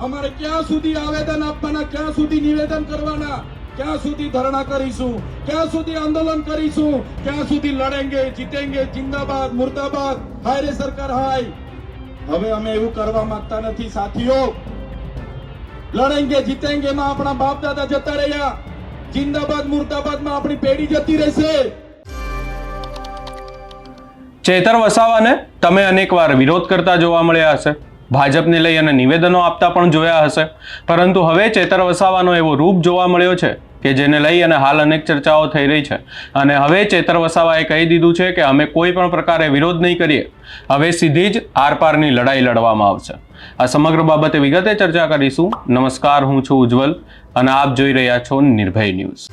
અમારે ક્યાં સુધી આવેદન આપવાના, ક્યાં સુધી નિવેદન કરવાના? ક્યાં સુધી ધરણા કરીશું? ક્યાં સુધી આંદોલન કરીશું? ક્યાં સુધી લડેંગે, જીતેંગે, જિંદાબાદ, મુર્દાબાદ? હાય રે સરકાર, હાય. હવે અમે એવું કરવા માંગતા નથી, સાથીઓ. લડેંગે, જીતેંગે માં આપણા બાપ દાદા જતા રહ્યા. જિંદાબાદ, મુર્દાબાદમાં આપણી પેઢી જતી રહેશે. ચેતર વસાવાને તમે અનેકવાર વિરોધ કરતા જોવા મળ્યા હશે. ભાજપને લઈ અને નિવેદનો આપતા પણ જોયા હશે. પરંતુ હવે ચેતર વસાવાનો એવો રૂપ જોવા મળ્યો છે કે જેને લઈ અને હાલ અનેક ચર્ચાઓ થઈ રહી છે. અને હવે ચેતર વસાવાએ કહી દીધું છે કે અમે કોઈ પણ પ્રકારે વિરોધ નહીં કરીએ. હવે સીધી જ આરપારની લડાઈ લડવામાં આવશે. આ સમગ્ર બાબતે વિગતે ચર્ચા કરીશું. નમસ્કાર, હું છું ઉજ્જવલ અને આપ જોઈ રહ્યા છો નિર્ભય ન્યૂઝ.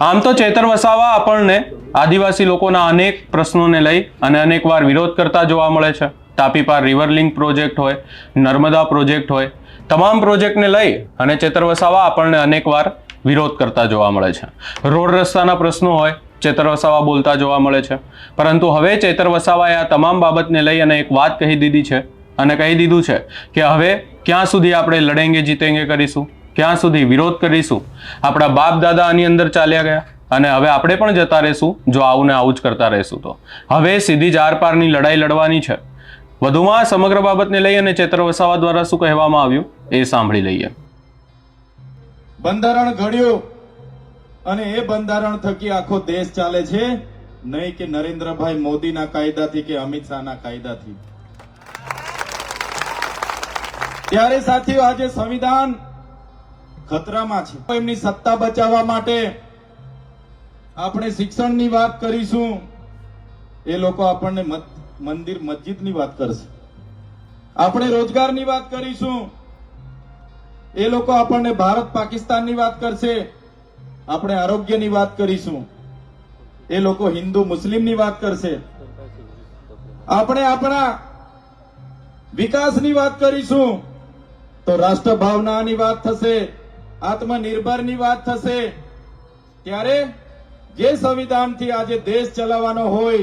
આમ તો ચેતર વસાવા આપણને આદિવાસી લોકોના અનેક પ્રશ્નોને લઈ અને અનેકવાર વિરોધ કરતા જોવા મળે છે. તાપી પાર રિવર લિંક પ્રોજેક્ટ હોય, નર્મદા પ્રોજેક્ટ હોય, તમામ પ્રોજેક્ટને લઈ અને ચેતર વસાવા આપણને અનેકવાર વિરોધ કરતા જોવા મળે છે. રોડ રસ્તાના પ્રશ્નો હોય ચેતર વસાવા બોલતા જોવા મળે છે. પરંતુ હવે ચેતર વસાવાએ આ તમામ બાબતને લઈ અને એક વાત કહી દીધી છે અને કહી દીધું છે કે હવે ક્યાં સુધી આપણે લડેંગે, જીતેંગે કરીશું? ક્યાં સુધી વિરોધ કરીશું? આપણા બાપ દાદા આની અંદર ચાલ્યા ગયા અને હવે આપણે પણ જતા રહીશું, જો આવું ને આવું જ કરતા રહીશું તો. હવે સીધી જ આરપારની લડાઈ લડવાની છે. વધુમાં સમગ્ર બાબતને લઈ અને ચેતર વસાવા દ્વારા શું કહેવામાં આવ્યું એ સાંભળી લઈએ. બંધારણ ઘડ્યું અને એ બંધારણ થકી આખો દેશ ચાલે છે. નહીં કે નરેન્દ્રભાઈ મોદીના કાયદાથી કે અમિત શાહના કાયદાથી. ત્યારે સાથીઓ, આજે સંવિધાન ખતરામાં છે. એમની સત્તા બચાવવા માટે આપણે શિક્ષણની વાત કરીશું. એ લોકો આપણને મત- મંદિર મસ્જિદની વાત કરશે. આપણે રોજગારની વાત કરીશું. એ લોકો આપણને ભારત પાકિસ્તાનની વાત કરશે. આપણે આરોગ્યની વાત કરીશું. એ લોકો હિન્દુ મુસ્લિમની વાત કરશે. આપણે આપણા વિકાસની વાત કરીશું. તો રાષ્ટ્ર ભાવનાની વાત થશે. આત્મનિર્ભરની વાત થશે. ત્યારે જે સંવિધાનથી આજે દેશ ચલાવવાનો હોય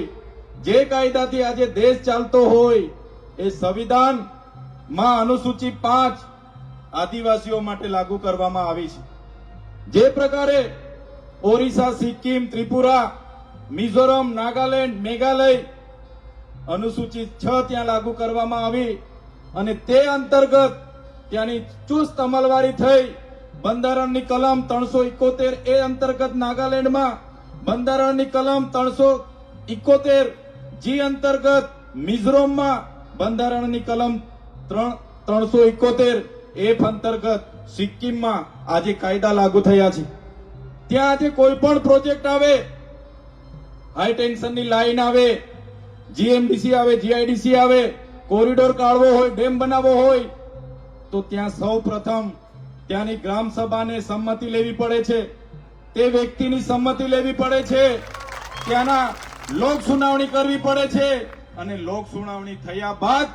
જે કાયદાથી આજે દેશ ચાલતો હોય એ સંવિધાનમાં અનુસૂચિ પાંચ આદિવાસીઓ માટે લાગુ કરવામાં આવી છે. જે પ્રકારે ઓરિસ્સા સિક્કિમ, ત્રિપુરા, મિઝોરમ, નાગાલેન્ડ, મેઘાલય અનુસૂચિત છ ત્યાં લાગુ કરવામાં આવી અને તે અંતર્ગત ત્યાંની ચુસ્ત અમલવારી થઈ બંધારણની કલમ ત્રણસો ઇકોતેર એ અંતર્ગત નાગાલેન્ડમાં બંધારણની કલમ ત્રણસો ઇકોતેર જી અંતર્ગત મિઝોરમમાં બંધારણની કલમ ત્રણ ત્રણસો એકોતેર એફ અંતર્ગત સિક્કિમમાં આજે કાયદા લાગુ થયા છે. ત્યાં આજે કોઈ પણ પ્રોજેક્ટ આવે, હાઈ ટેન્શનની લાઈન આવે, જીએમડીસી આવે, જીઆઈડીસી આવે, કોરિડોર કાઢવો હોય, ડેમ બનાવવો હોય, તો ત્યાં સૌ પ્રથમ ત્યાંની ગ્રામ સભાને સંમતિ લેવી પડે છે. તે વ્યક્તિની સંમતિ લેવી પડે છે. ત્યાંના લોક સુનાવણી કરવી પડે છે અને લોક સુનાવણી થયા બાદ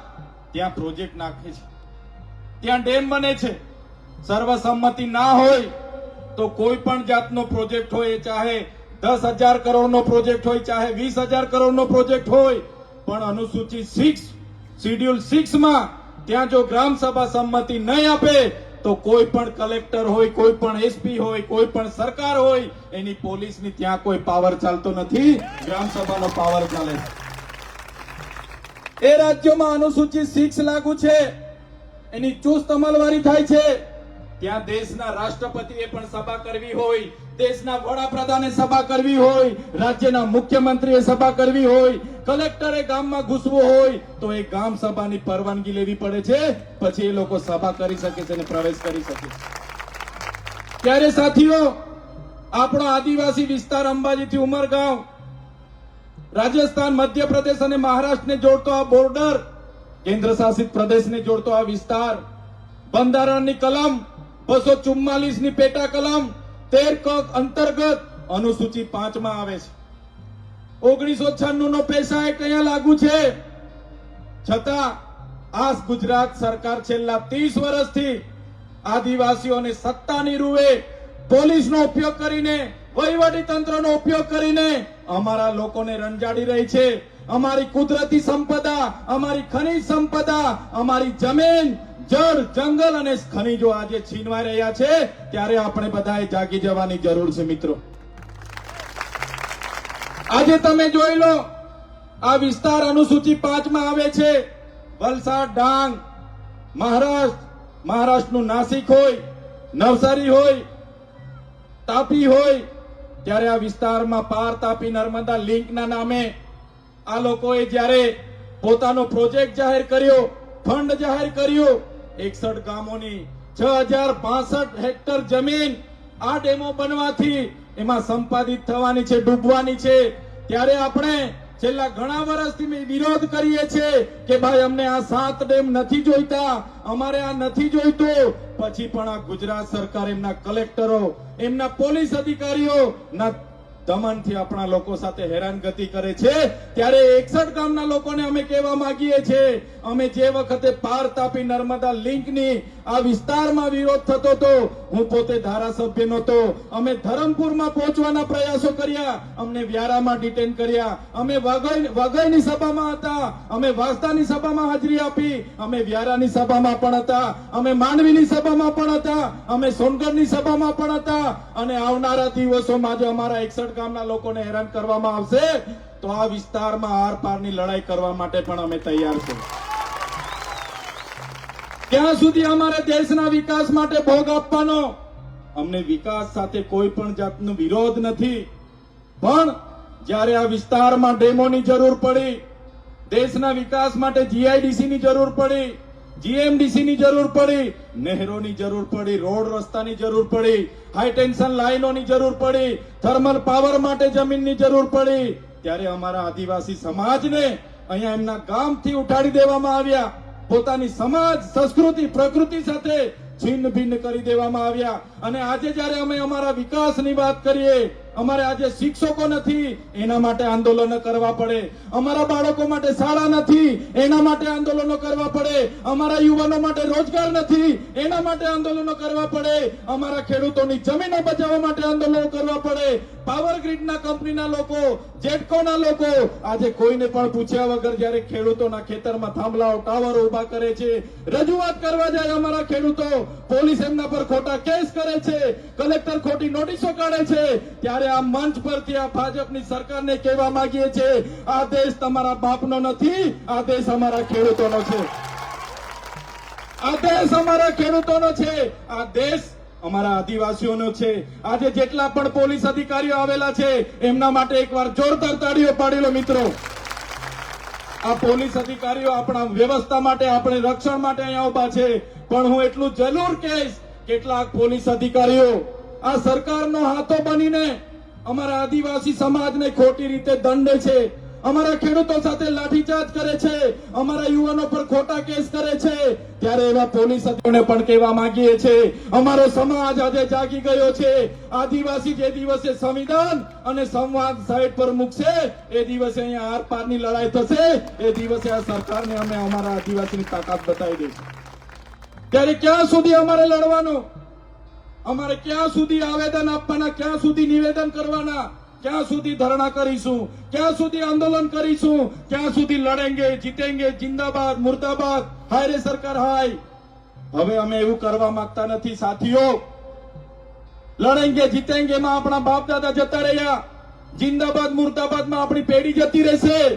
ત્યાં પ્રોજેક્ટ નાખે છે. ત્યાં ડેમ બને છે. સર્વસંમતિ ના હોય તો કોઈ પણ જાતનો પ્રોજેક્ટ હોય ચાહે દસ હજાર કરોડનો પ્રોજેક્ટ હોય, ચાહે વીસ હજાર કરોડનો પ્રોજેક્ટ હોય, પણ અનુસૂચિત સિક્સ, શિડ્યુલ સિક્સમાં ત્યાં જો ગ્રામ સભા સંમતિ નહીં આપે તો કોઈ પણ કલેક્ટર હોય, કોઈ પણ એસપી હોય, કોઈ પણ સરકાર હોય, એની પોલીસની ત્યાં કોઈ પાવર ચાલતો નથી. ગ્રામ સભાનો પાવર ચાલે એ રાજ્યોમાં અનુસૂચિત સિક્સ લાગુ છે. એની ચુસ્ત અમલવારી થાય છે. ત્યાં દેશના રાષ્ટ્રપતિએ પણ સભા કરવી હોય, દેશના વડાપ્રધાને સભા કરવી હોય, રાજ્યના મુખ્યમંત્રીએ સભા કરવી હોય, કલેક્ટરે ગામમાં ઘૂસવું હોય, તો એ ગામ સભાની પરવાનગી લેવી પડે છે. પછી એ લોકો સભા કરી શકે છે અને પ્રવેશ કરી શકે છે. ત્યારે સાથીઓ, આપણો આદિવાસી વિસ્તાર અંબાજીથી ઉમરગાંવ, રાજસ્થાન, મધ્યપ્રદેશ અને મહારાષ્ટ્રને જોડતો આ બોર્ડર કેન્દ્ર શાસિત પ્રદેશને જોડતો આ વિસ્તાર, બંધારણની કલમ બસો ચુમ્માલીસની પેટા કલમ તેર કક અંતર્ગત અનુસૂચિ પાંચમાં આવે છે. ઓગણીસો છન્નું નો પૈસા એક અહીંયા લાગુ છે. છતાં આ ગુજરાત સરકાર છેલ્લા ત્રીસ વર્ષથી આદિવાસીઓને સત્તાની રૂએ પોલીસનો ઉપયોગ કરીને, વહીવટી તંત્રનો ઉપયોગ કરીને અમારા લોકોને રંજાડી રહી છે. અમારી કુદરતી સંપદા, અમારી ખનિજ સંપદા, અમારી જમીન જળ, જંગલ અને ખનીજો આજે છીનવાઈ રહ્યા છે. ત્યારે આપણે બધાએ જાગી જવાની જરૂર છે મિત્રો. આજે તમે જોઈ લો, આ વિસ્તાર અનુસૂચિ પાંચમાં આવે છે. વલસાડ, ડાંગ, મહારાષ્ટ્ર, મહારાષ્ટ્રનું નાસિક હોય, નવસારી હોય, તાપી હોય, ત્યારે આ વિસ્તારમાં પાર તાપી નર્મદા લિંકના નામે આ લોકોએ જ્યારે પોતાનો પ્રોજેક્ટ જાહેર કર્યો, ફંડ જાહેર કર્યો એકસઠ ગામોની છ હજાર પાસઠ હેક્ટર જમીન આ ડેમો બનવાથી એમાં સંપાદિત થવાની છે, ડૂબવાની છે. ત્યારે આપણે છેલ્લા ઘણા વર્ષથી વિરોધ કરીએ છીએ કે ભાઈ અમને આ સાત ડેમ નથી જોઈતા, અમારે આ નથી જોઈતું. પછી પણ આ ગુજરાત સરકાર એમના કલેક્ટરો, એમના પોલીસ અધિકારીઓ ના દમનથી આપણા લોકો સાથે હેરાનગતિ કરે છે. ત્યારે એકસઠ ગામના લોકોને અમે કહેવા માંગીએ છીએ અમે જે વખતે પાર તાપી નર્મદા લિંકની આ વિસ્તારમાં વિરોધ થતો હતો, હું પોતે ધારાસભ્ય નહોતો. અમે ધરમપુરમાં પહોંચવાના પ્રયાસો કર્યા, અમને વ્યારામાં ડિટેન કર્યા. અમે વઘઈની સભામાં હતા, અમે વાસ્તાની સભામાં હાજરી આપી, અમે વ્યારાની સભામાં પણ હતા, અમે માંડવીની સભામાં પણ હતા, અમે સોનગઢની સભામાં પણ હતા. અને આવનારા દિવસોમાં જો અમારા એકસઠ ગામના લોકોને હેરાન કરવામાં આવશે. તો આ વિસ્તારમાં આર પારની લડાઈ કરવા માટે પણ અમે તૈયાર છે ત્યાં સુધી અમારે દેશના વિકાસ માટે ભોગ આપવાનો. અમને વિકાસ સાથે કોઈ પણ જાતનો વિરોધ નથી. પણ જ્યારે આ વિસ્તારમાં ડેમોની જરૂર પડી, દેશના વિકાસ માટે જીઆઈડીસી ની જરૂર પડી જીએમડીસી ની જરૂર પડી, નહેરોની જરૂર પડી, રોડ રસ્તાની જરૂર પડી, હાઈ ટેન્શન લાઈનોની જરૂર પડી, થર્મલ પાવર માટે જમીનની જરૂર પડી ત્યારે અમારા આદિવાસી સમાજને અહીંયા એમના ગામથી ઉઠાડી દેવામાં આવ્યા. પોતાની સમાજ, સંસ્કૃતિ, પ્રકૃતિ સાથે છિન્ન ભિન્ન કરી દેવામાં આવ્યા. અને આજે જ્યારે અમે અમારા વિકાસની વાત કરીએ, અમારે આજે શિક્ષકો નથી, એના માટે આંદોલનો કરવા પડે. અમારા બાળકો માટે શાળા નથી, એના માટે આંદોલનો કરવા પડે. અમારા યુવાનો માટે રોજગાર નથી, એના માટે આંદોલનો કરવા પડે. અમારા ખેડૂતોની જમીનો બચાવવા માટે આંદોલનો કરવા પડે. પાવર ગ્રીડના કંપનીના લોકો જેટકોના લોકો, આજે કોઈને પણ પૂછ્યા વગર જ્યારે ખેડૂતોના ખેતરમાં થાંભલાઓ, ટાવરો ઊભા કરે છે, રજૂઆત કરવા જાય અમારા ખેડૂતો. પોલીસ એમના પર ખોટા કેસ કરે છે. કલેક્ટર ખોટી નોટિસો કાઢે છે. ત્યારે આ મંચ પરથી આ ભાજપની સરકારને કહેવા માંગીએ છીએ, આ દેશ તમારા બાપનો નથી, આ દેશ અમારા ખેડૂતોનો છે. આ દેશ અમારા ખેડૂતોનો છે. આ દેશ અમારા આદિવાસીઓનો છે. આજે જેટલા પણ પોલીસ અધિકારીઓ આવેલા છે, એમના માટે એકવાર જોરદાર તાળીઓ પાડી લો મિત્રો. આ પોલીસ અધિકારીઓ આપણા વ્યવસ્થા માટે, આપણે રક્ષણ માટે અહીંયા ઊભા છે. પણ હું એટલું જરૂર કહીશ કેટલાક પોલીસ અધિકારીઓ આ સરકારનો હાથો બનીને અમારા આદિવાસી સમાજને ખોટી રીતે દંડે છે. અમારા ખેડૂતો સાથે લાઠીચાર્જ કરે છે. અમારા યુવાનો પર ખોટા કેસ કરે છે. ત્યારે એવા પોલીસ અધિકારીઓને પણ કહેવા માંગીએ છીએ, અમારો સમાજ આજે જાગી ગયો છે. આદિવાસી જે દિવસે સંવિધાન અને સંવાદ સાઈડ પર મૂકશે, એ દિવસે અહીંયા આરપારની લડાઈ થશે. એ દિવસે આ સરકારને અમે અમારા આદિવાસીની તાકાત બતાવી દઈશું. ત્યારે ક્યાં સુધી અમારે લડવાનું? અમારે ક્યાં સુધી આવેદન આપવાના? ક્યાં સુધી નિવેદન કરવાના? ક્યાં સુધી ધરણા કરીશું? ક્યાં સુધી આંદોલન કરીશું? ક્યાં સુધી લડેંગે, જીતેંગે, જિંદાબાદ, મુર્દાબાદ હાય રે સરકાર હાય. હવે અમે એવું કરવા માંગતા નથી, સાથીઓ. લડેંગે જીતેંગે માં આપણા બાપ દાદા જતા રહ્યા. જિંદાબાદ મુર્દાબાદમાં આપણી પેઢી જતી રહેશે.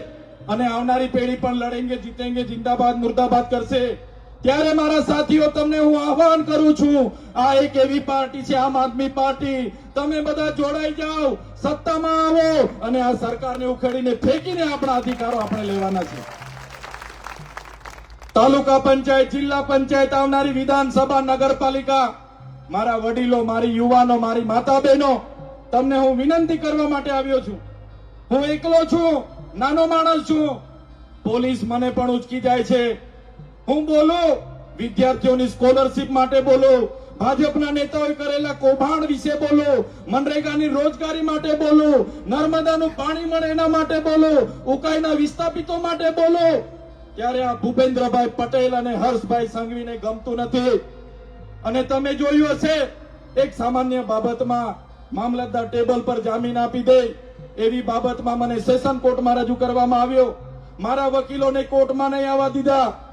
અને આવનારી પેઢી પણ લડેંગે, જીતેંગે, જિંદાબાદ, મુર્દાબાદ કરશે. ત્યારે મારા સાથીઓ, તમને હું આહવાન કરું છું, આ એક એવી પાર્ટી છે, આમ આદમી પાર્ટી. તમે બધા જોડાઈ જાઓ, સત્તામાં આવો અને આ સરકારને ઉખેડીને ફેંકીને આપણા અધિકારો આપણે લેવાના છે. તાલુકા પંચાયત, જિલ્લા પંચાયત આવનારી વિધાનસભા, નગરપાલિકા, મારા વડીલો, મારી યુવાનો, મારી માતા બહેનો તમને હું વિનંતી કરવા માટે આવ્યો છું. હું એકલો છું, નાનો માણસ છું. પોલીસ મને પણ ઉચકી જાય છે. હું બોલું, વિદ્યાર્થીઓની સ્કોલરશીપ માટે બોલું, ભાજપના નેતાઓએ કરેલા કૌભાંડ વિશે બોલો, મનરેગાની રોજગારી માટે બોલો, નર્મદાનું પાણી મળે એના માટે બોલો, ઉકાઈના વિસ્થાપિતો માટે બોલો. ત્યારે આ ભૂપેન્દ્રભાઈ પટેલ અને હર્ષભાઈ સંઘવીને ગમતું નથી. અને તમે જોયું હશે, એક સામાન્ય બાબતમાં મામલતદાર ટેબલ પર જામીન આપી દે, એવી બાબતમાં મને સેશન કોર્ટમાં રજૂ કરવામાં આવ્યો. મારા વકીલોને કોર્ટમાં નહીં આવવા દીધા.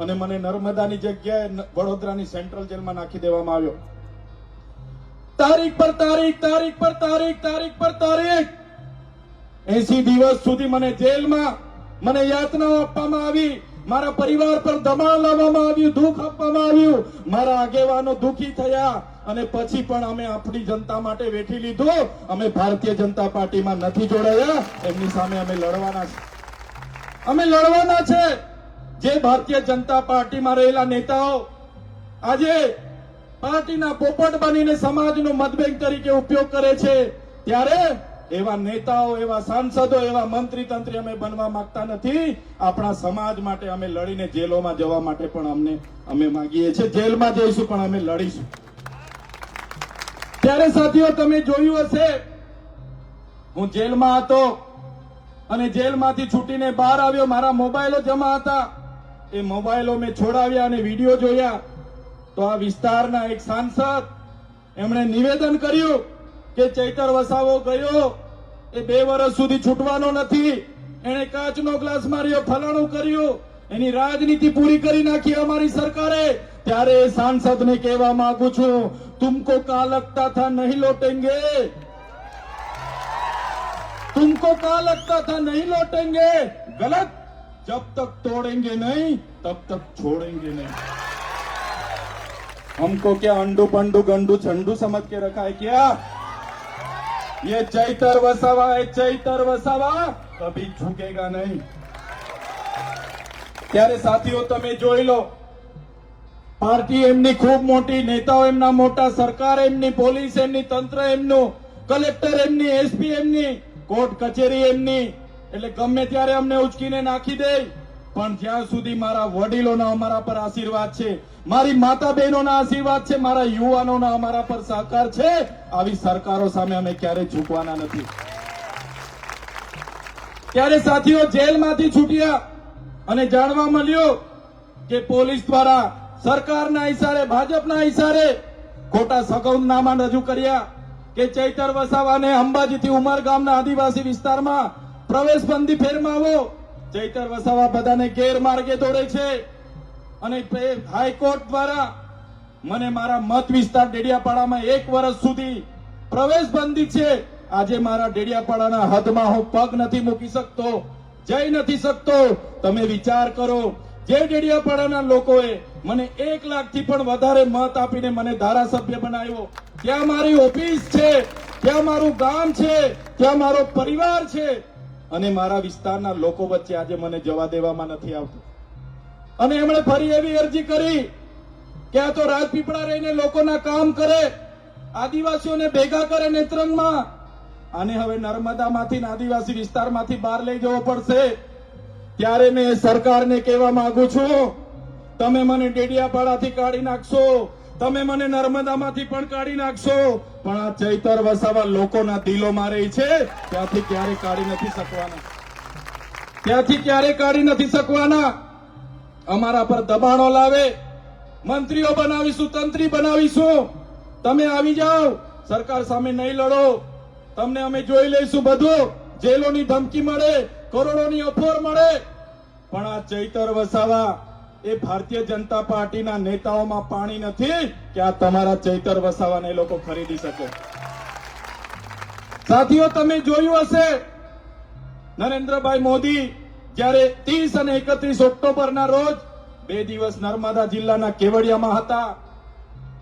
અને મને નર્મદાની જગ્યાએ વડોદરાની સેન્ટ્રલ જેલમાં નાખી દેવામાં આવ્યો. તારીખ પર તારીખ તારીખ પર તારીખ તારીખ પર તારીખ! એસી દિવસ સુધી મને જેલમાં મને યાતનાઓ આપવામાં આવી, મારા પરિવાર પર દબાણ લાવવામાં આવ્યું, દુઃખ આપવામાં આવ્યું. મારા આગેવાનો દુઃખી થયા અને પછી પણ અમે આપણી જનતા માટે વેઠી લીધું. અમે ભારતીય જનતા પાર્ટીમાં નથી જોડાયા. એમની સામે અમે લડવાના છે. અમે લડવાના છે. જે ભારતીય જનતા પાર્ટીમાં રહેલા નેતાઓ આજે પાર્ટીના પોપટ બનીને સમાજનો મતબેંક તરીકે ઉપયોગ કરે છે, ત્યારે એવા નેતાઓ, એવા સાંસદો, એવા મંત્રી તંત્રી અમે બનવા માંગતા નથી. આપણા સમાજ માટે અમે લડીને જેલોમાં જવા માટે પણ અમને, અમે માંગીએ છીએ. જેલમાં જઈશું પણ અમે લડીશું. ત્યારે સાથીઓ, તમે જોયું હશે, હું જેલમાં હતો અને જેલમાંથી છૂટીને બહાર આવ્યો. મારા મોબાઈલો જમા હતા. એ મોબાઈલો મેં છોડાવ્યા અને વિડીયો જોયા તો આ વિસ્તારના એક સાંસદ એમણે નિવેદન કર્યું કે ચૈતર વસાવો ગયો એ બે વર્ષ સુધી છૂટવાનો નથી એણે કાચનો ગ્લાસ માર્યો ફલાણું કર્યું એની રાજનીતિ પૂરી કરી નાખી અમારી સરકારે ત્યારે એ સાંસદને કહેવા માંગુ છું તુમકો કા લગતા થા નહીં લોટેંગે तुमको कहा लगता था नहीं लौटेंगे गलत जब तक तोड़ेंगे नहीं तब तक छोड़ेंगे नहीं हमको क्या अंडू पंडू गंडू झंडू समझ के रखा है क्या ये चैतर वसावा है चैतर वसावा कभी झुकेगा नहीं ત્યારે સાથીઓ તમે જોઈ લો પાર્ટી એમની ખૂબ મોટી નેતાઓ એમના મોટા સરકાર એમની પોલીસ એમની તંત્ર એમનું કલેક્ટર એમની એસપી એમની કોર્ટ કચેરી એમની એટલે ગમે ત્યારે અમને ઉચકીને નાખી દે, પણ જ્યાં સુધી મારા વડીલોના અમારા પર આશીર્વાદ છે, મારી માતા બહેનોના આશીર્વાદ છે, મારા યુવાનોના અમારા પર સહકાર છે, આવી સરકારો સામે અમે ક્યારેય ઝૂકવાના નથી. ત્યારે સાથીઓ, જેલમાંથી છૂટ્યા અને જાણવા મળ્યું કે પોલીસ દ્વારા સરકારના ઇશારે ભાજપના ઇશારે ખોટા સગવનામા રજૂ કર્યા કે ચૈતર વસાવાને અંબાજીથી ઉમરગામના આદિવાસી વિસ્તારમાં પ્રવેશબંધી ફેરમાવો. ચૈતર વસાવા બધાને ગેરમાર્ગે દોડે છે. અને હાઈકોર્ટ દ્વારા મને મારા મત વિસ્તાર ડેડિયાપાડામાં એક વર્ષ સુધી પ્રવેશ બંધી છે. આજે મારા ડેડિયાપાડાના હદમાં હું પગ નથી મૂકી શકતો જઈ નથી શકતો. તમે વિચાર કરો, જે ડેડિયાપાડાના લોકોએ મને એક લાખથી પણ વધારે મત આપીને મને ધારાસભ્ય બનાવ્યો, ત્યાં મારી ઓફિસ છે, ત્યાં મારું ગામ છે, ત્યાં મારો પરિવાર છે. અને મારા વિસ્તારના લોકો વચ્ચે આજે મને જવા દેવામાં નથી આવતું. અને એમણે ફરી એવી અરજી કરી કે આ તો રાજપીપળા રહીને લોકોના કામ કરે, આદિવાસીઓને ભેગા કરે નેત્રંગમાં. આને હવે નર્મદામાંથી આદિવાસી વિસ્તારમાંથી બહાર લઈ જવો પડશે. ત્યારે મેં સરકારને કહેવા માંગુ છું, તમે મને ડેડિયાપાડાથી કાઢી નાખશો. તમે મને નર્મદામાંથી પણ કાઢી નાખશો. પણ આ ચૈતર વસાવા લોકોના દિલોમાં રહી છે. ત્યાંથી ક્યારે કાઢી નથી શકવાના? ત્યાંથી ક્યારે કાઢી નથી શકવાના? અમારા પર દબાણો લાવે. મંત્રીઓ બનાવીશું, તંત્રી બનાવીશું. તમે આવી જાઓ. સરકાર સામે નહીં લડો. તમને અમે જોઈ લઈશું બધું. જેલોની ધમકી મળે, કરોડોની ઓફર મળે. પણ આ ચૈતર વસાવા એ ભારતીય જનતા પાર્ટીના નેતાઓમાં પાણી નથી કે આ તમારા ચૈતર વસાવાને લોકો ખરીદી શકે. સાથીઓ, તમે જોયું હશે, નરેન્દ્રભાઈ મોદી જ્યારે ત્રીસ અને એકત્રીસ ઓક્ટોબરના રોજ બે દિવસ નર્મદા જિલ્લાના કેવડિયામાં હતા.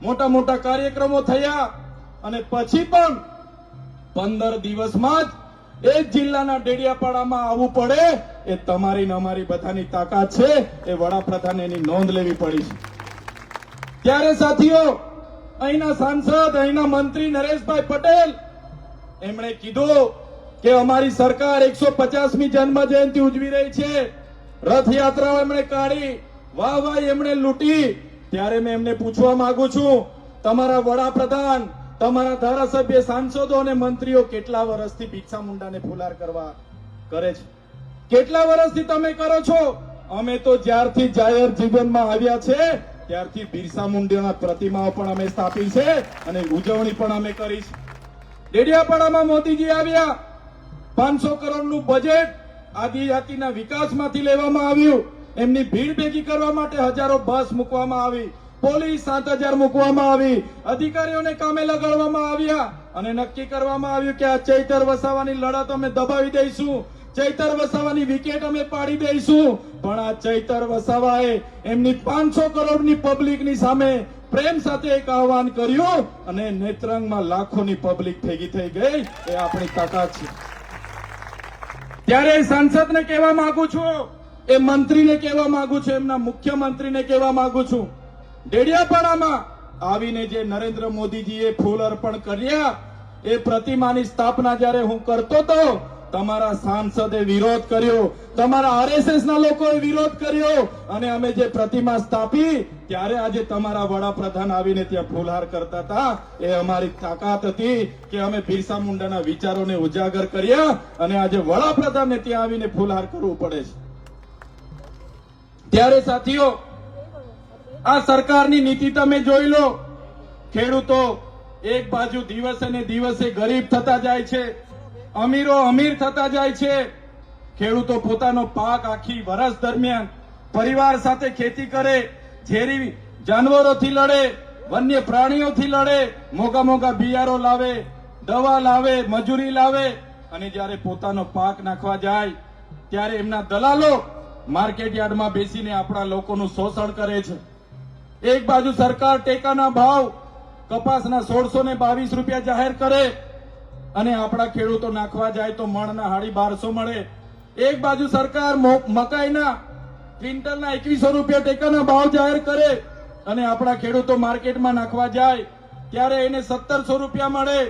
મોટા મોટા કાર્યક્રમો થયા અને પછી પણ પંદર દિવસમાં જ એ જિલ્લાના ડેડિયાપાડામાં આવવું પડે, એ તમારી ને અમારી બધાની તાકાત છે, એ વડાપ્રધાન એની નોંધ લેવી પડી છે. ત્યારે સાથીઓ, અહીંના સાંસદ, અહીંના મંત્રી નરેશભાઈ પટેલ, એમણે કીધું કે અમારી સરકાર એકસો પચાસમી જન્મ જયંતિ ઉજવી રહી છે. રથયાત્રાઓ એમણે કાઢી વાહ વાહ એમણે લૂંટી. ત્યારે મેં એમને પૂછવા માંગુ છું, તમારા વડાપ્રધાન તમારા ધારાસભ્ય, સાંસદો અને મંત્રીઓ કેટલા વર્ષથી ભિક્ષા મુંડાને ફુલાર કરવા કરે છે? કેટલા વર્ષથી તમે કરો છો? અમે તો જ્યારથી જાહેર જીવનમાં આવ્યા છે, ત્યારથી બિરસા મુંડાના પ્રતિમાઓ પણ અમે સ્થાપી છે અને ઉજવણી પણ અમે કરી છે. ડેડિયાપાડામાં મોદીજી આવ્યા. પાંચસો કરોડનું બજેટ આદિજાતિના વિકાસમાંથી લેવામાં આવ્યું. એમની ભીડ ભેગી કરવા માટે હજારો બસ મૂકવામાં આવી. પોલીસ સાત હજાર મૂકવામાં આવી. અધિકારીઓને કામે લગાડવામાં આવ્યા અને નક્કી કરવામાં આવ્યું કે આ ચૈતર વસાવાની લડત અમે દબાવી દઈશું. ચૈતર વસાવાની વિકેટ અમે પાડી દઈશું. પણ આ ચૈતર વસાવાએ એમની પાંચસો કરોડની પબ્લિકની સામે પ્રેમ સાથે એક આહવાન કર્યું અને નેત્રંગમાં લાખોની પબ્લિક ભેગી થઈ ગઈ. એ આપણી તાકાત છે. ત્યારે સાંસદને કહેવા માંગુ છું, એ મંત્રીને કહેવા માંગુ છું, એમના મુખ્યમંત્રીને કહેવા માંગુ છું. ડેડિયાપાડામાં આવીને જે નરેન્દ્ર મોદીજીએ ફૂલ અર્પણ કર્યા, એ પ્રતિમાની સ્થાપના જ્યારે હું કરતો હતો તમારા સાંસદે વિરોધ કર્યો, તમારા આરએસએસ ના લોકોએ વિરોધ કર્યો અને અમે જે પ્રતિમા સ્થાપી, ત્યારે આજે તમારા વડાપ્રધાન આવીને ત્યાં ફૂલહાર કરતા હતા. એ અમારી તાકાત હતી કે અમે બિરસા મુંડાના વિચારોને ઉજાગર કર્યા અને આજે વડાપ્રધાનને ત્યાં આવીને ફૂલહાર કરવું પડે છે. ત્યારે સાથીઓ આ સરકારની નીતિ તમે જોઈ લો. ખેડૂતો એક બાજુ દિવસે ને દિવસે ગરીબ થતા જાય છે, અમીરો અમીર થતા જાય છે. ખેડૂતો પોતાનો પાક આખી વર્ષ દરમિયાન પરિવાર સાથે ખેતી કરે, ઝેરી જાનવરોથી લડે, વન્ય પ્રાણીઓથી લડે, મોગા મોગા બિયારો લાવે, દવા લાવે, મજૂરી લાવે અને જ્યારે પોતાનો પાક નાખવા જાય, ત્યારે એમના દલાલો માર્કેટ યાર્ડમાં બેસીને આપણા લોકોનું શોષણ કરે છે. એક બાજુ સરકાર ટેકાના ભાવ કપાસના સોળસો ને બાવીસ રૂપિયા જાહેર કરે અને આપણા ખેડૂતો નાખવા જાય તો મણના હાડી બારસો મળે. એક બાજુ સરકાર મકાઈના, ક્વિન્ટલના એકવીસો રૂપિયા ટેકાના ભાવ જાહેર કરે અને આપણા ખેડૂતો માર્કેટમાં નાખવા જાય, ત્યારે એને સત્તરસો રૂપિયા મળે.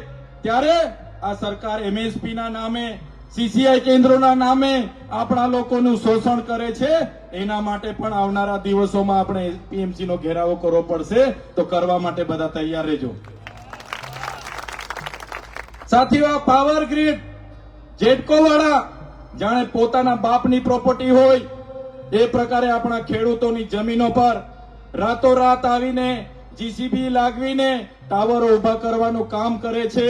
ત્યારે આ સરકાર એમએસપી ના નામે સીસીઆઈ કેન્દ્રોના નામે આપણા લોકોનું શોષણ કરે છે. એના માટે પણ આવનારા દિવસોમાં આપણે પીએમસી નો ઘેરાવો કરવો પડશે. તો કરવા માટે બધા તૈયાર રહેજો. સાથીઓ, આ પાવર ગ્રીડ જેટકો વાળા જાણે પોતાના બાપની પ્રોપર્ટી હોય, એ પ્રકારે આપણા ખેડૂતોની જમીનો પર રાતોરાત આવીને જીસીબી લાગવીને ટાવરો ઊભા કરવાનું કામ કરે છે.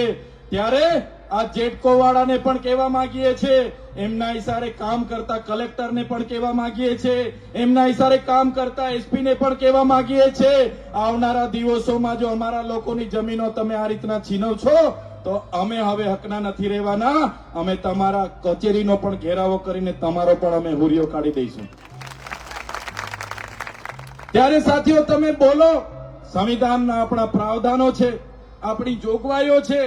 ત્યારે આ જેટકો વાળાને પણ કહેવા માંગીએ છીએ, એમના ઇશારે કામ કરતા કલેક્ટરને પણ કહેવા માંગીએ છીએ, એમના ઇશારે કામ કરતા એસપી ને પણ કહેવા માંગીએ છીએ. આવનારા દિવસોમાં જો અમારા લોકોની જમીનો તમે આ રીતના છીનવ છો, તો અમે હવે હકના નથી રહેવાના. અમે તમારા કચેરીનો પણ ઘેરાવો કરીને તમારો પણ અમે હુરિયો કાઢી દઈશું. ત્યારે સાથીઓ, તમે બોલો, સંવિધાનના આપણા પ્રાવધાનો છે, આપણી જોગવાઈઓ છે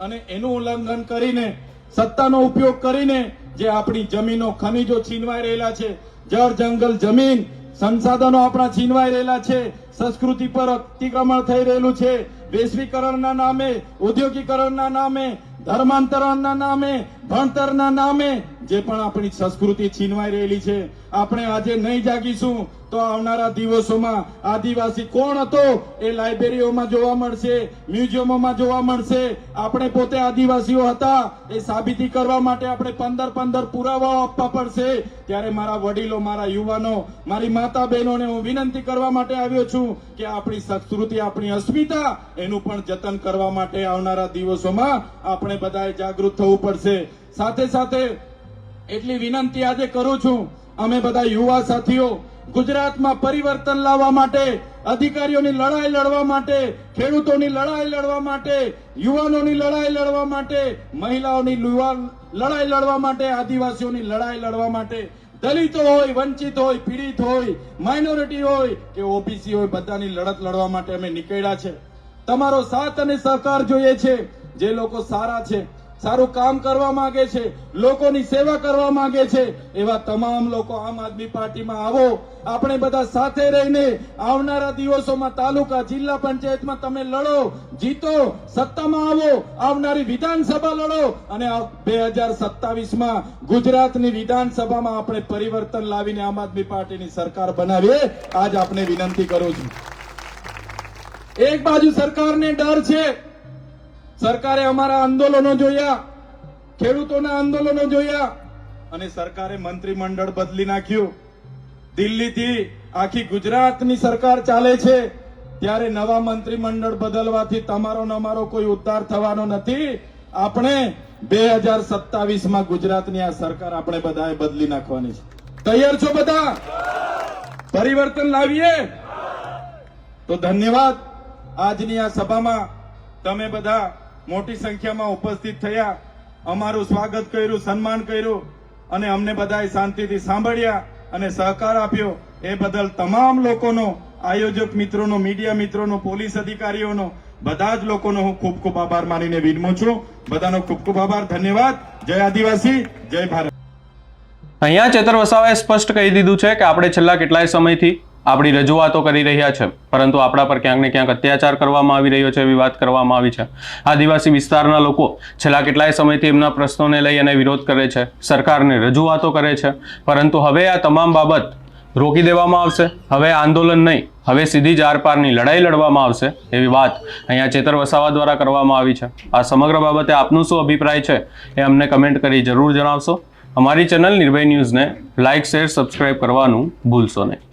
અને એનું ઉલ્લંઘન કરીને, સત્તાનો ઉપયોગ કરીને જે આપણી જમીનો, ખનીજો છીનવાઈ રહેલા છે, જળ, જંગલ, જમીન, સંસાધનો આપણા છીનવાઈ રહેલા છે, સંસ્કૃતિ પર અતિક્રમણ થઈ રહેલું છે, વૈશ્વિકરણના નામે ઉદ્યોગીકરણના નામે, ધર્માંતરણના નામે, ભણતરના નામે, જે પણ આપણી સંસ્કૃતિ છીનવાઈ રહેલી છે, આપણે આજે નહીં જાગીશું. તો આવનારા દિવસોમાં આદિવાસી કોણ હતો એ લાઇબ્રેરીઓમાં જોવા મળશે, મ્યુઝિયમોમાં જોવા મળશે. આપણે પોતે આદિવાસીઓ હતા, એ સાબિતી કરવા માટે આપણે પંદર પંદર પુરાવાઓ આપવા પડશે. ત્યારે મારા વડીલો, મારા યુવાનો, મારી માતા બહેનોને હું વિનંતી કરવા માટે આવ્યો છું કે આપણી સંસ્કૃતિ, આપણી અસ્મિતા, એનું પણ જતન કરવા માટે આવનારા દિવસોમાં આપણે બધાએ જાગૃત થવું પડશે. સાથે સાથે એટલી વિનંતી આજે કરું છું. અમે બધા યુવા સાથીઓ ગુજરાતમાં પરિવર્તન લાવવા માટે, અધિકારીઓની લડાઈ લડવા માટે, ખેડૂતોની લડાઈ લડવા માટે, યુવાનોની લડાઈ લડવા માટે, મહિલાઓની લડાઈ લડવા માટે, આદિવાસીઓની લડાઈ લડવા માટે, દલિતો હોય, વંચિત હોય, પીડિત હોય, માઇનોરિટી હોય કે ઓબીસી હોય, બધાની લડત લડવા માટે અમે નીકળ્યા છે. તમારો સાથ અને સહકાર જોઈએ છે. જે લોકો સારા છે સારું કામ કરવા માંગે છે, લોકોની સેવા કરવા માંગે છે, એવા તમામ લોકો આમ આદમી પાર્ટીમાં આવો. આપણે બધા સાથે રહીને આવનારા દિવસોમાં તાલુકા જિલ્લા પંચાયતમાં તમે લડો, જીતો, સત્તામાં આવો, આવનારી વિધાનસભા લડો અને બે હજાર સત્તાવીસમાં ગુજરાતની વિધાનસભામાં આપણે પરિવર્તન લાવીને આમ આદમી પાર્ટીની સરકાર બનાવીએ, આજ આપને વિનંતી કરું છું. એક બાજુ સરકારને ડર છે સરકારે અમારા આંદોલનો જોયા, ખેડૂતોના આંદોલનો જોયા અને સરકારે મંત્રીમંડળ બદલી નાખ્યું. દિલ્હીથી આખી ગુજરાતની સરકાર ચાલે છે, ત્યારે નવા મંત્રીમંડળ બદલવાથી તમારો નમારો કોઈ ઉદ્ધાર થવાનો નથી. આપણે બે હજાર સત્તાવીસમાં ગુજરાતની આ સરકાર આપણે બધાએ બદલી નાખવાની છે. તૈયાર છો બધા? પરિવર્તન લાવીએ? તો ધન્યવાદ. આજની આ સભામાં તમે બધા મોટી સંખ્યામાં ઉપસ્થિત થયા, અમારું સ્વાગત કર્યું, સન્માન કર્યું અને અમને બધાએ શાંતિથી સાંભળ્યા અને સહકાર આપ્યો. એ બદલ તમામ લોકોનો, આયોજક મિત્રોનો, મીડિયા મિત્રોનો, પોલીસ અધિકારીઓનો, બધા જ લોકોનો હું ખૂબ ખૂબ આભાર માનીને વિનમું છું. બધાનો ખૂબ ખૂબ આભાર, ધન્યવાદ. જય આદિવાસી, જય ભારત. અહીંયા ચેતર વસાવાએ સ્પષ્ટ કહી દીધું છે કે આપણે છેલ્લા કેટલાય સમયથી આપણી રજૂઆતો કરી રહ્યા છે, પરંતુ આપણા પર ક્યાંક ને ક્યાંક અત્યાચાર કરવામાં આવી રહ્યો છે એવી વાત કરવામાં આવી છે. આદિવાસી વિસ્તારના લોકો છેલ્લા કેટલાય સમયથી એમના પ્રશ્નોને લઈ અને વિરોધ કરે છે, સરકારને રજૂઆતો કરે છે, પરંતુ હવે આ તમામ બાબત રોકી દેવામાં આવશે, હવે આંદોલન નહીં, હવે સીધી જ આરપારની લડાઈ લડવામાં આવશે એવી વાત અહીંયા ચેતર વસાવા દ્વારા કરવામાં આવી છે. આ સમગ્ર બાબતે આપનું શું અભિપ્રાય છે એ અમને કમેન્ટ કરી જરૂર જણાવશો. અમારી ચેનલ નિર્ભય ન્યૂઝને લાઇક, શેર, સબસ્ક્રાઇબ કરવાનું ભૂલશો નહીં.